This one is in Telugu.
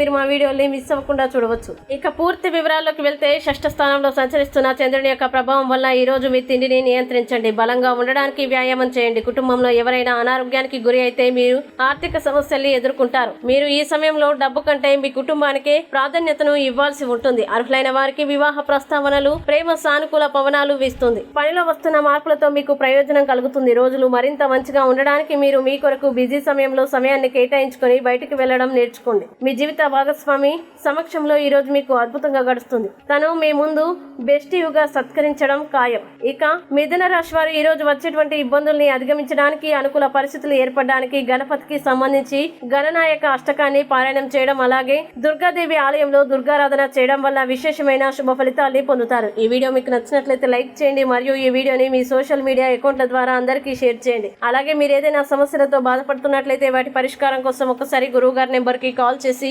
మీరు మా వీడియోని మిస్ అవ్వకుండా చూడవచ్చు. ఇక పూర్తి వివరాల్లోకి వెళ్తే షష్ఠ స్థానంలో సంచరిస్తున్న చంద్రుని యొక్క ప్రభావం వల్ల ఈ రోజు మీ తిండిని నియంత్రించండి. బలంగా ఉండడానికి వ్యాయామం చేయండి. కుటుంబంలో ఎవరైనా అనారోగ్యానికి గురి అయితే మీరు ఆర్థిక సమస్యల్ని ఎదుర్కొంటారు. మీరు ఈ సమయంలో డబ్బు కంటే మీ కుటుంబానికే ప్రాధాన్యతను ఇవ్వాల్సి ఉంటుంది. అర్హులైన వారికి వివాహ ప్రస్తావనలు ప్రేమ సానుకూల పవనాలు వీస్తుంది. పనిలో వస్తున్న మార్పులతో మీకు ప్రయోజనం కలుగుతుంది. రోజులు మరింత మంచిగా ఉండడానికి మీరు మీ కొరకు బిజీ సమయంలో సమయాన్ని కేటాయించుకొని బయటికి వెళ్ళడం నేర్చుకోండి. మీ జీవిత భాగస్వామి సమక్షంలో ఈ రోజు మీకు అద్భుతంగా గడుస్తుంది. తను మీ ముందు బెస్టీవ్గా సత్కరించడం ఖాయం. ఇక మిథున రాశి వారు ఈ రోజు వచ్చేటువంటి ఇబ్బందుల్ని అధిగమించడానికి అనుకూల పరిస్థితులు ఏర్పడడానికి గణపతికి సంబంధించి గణనాయక అష్టకాన్ని పారాయణం చేయడం అలాగే దుర్గాదేవి ఆలయంలో దుర్గారాధన చేయడం వల్ల విశేషమైన శుభ ఫలితాల్ని పొందుతారు. ఈ వీడియో మీకు నచ్చినట్లయితే లైక్ చేయండి మరియు ఈ వీడియోని మీ సోషల్ మీడియా అకౌంట్ల ద్వారా అందరికీ షేర్ చేయండి. అలాగే మీరు ఏదైనా సమస్యలతో బాధపడుతున్నట్లయితే వాటి పరిష్కారం కోసం ఒకసారి గురువు గారి నెంబర్కి కాల్ చేసి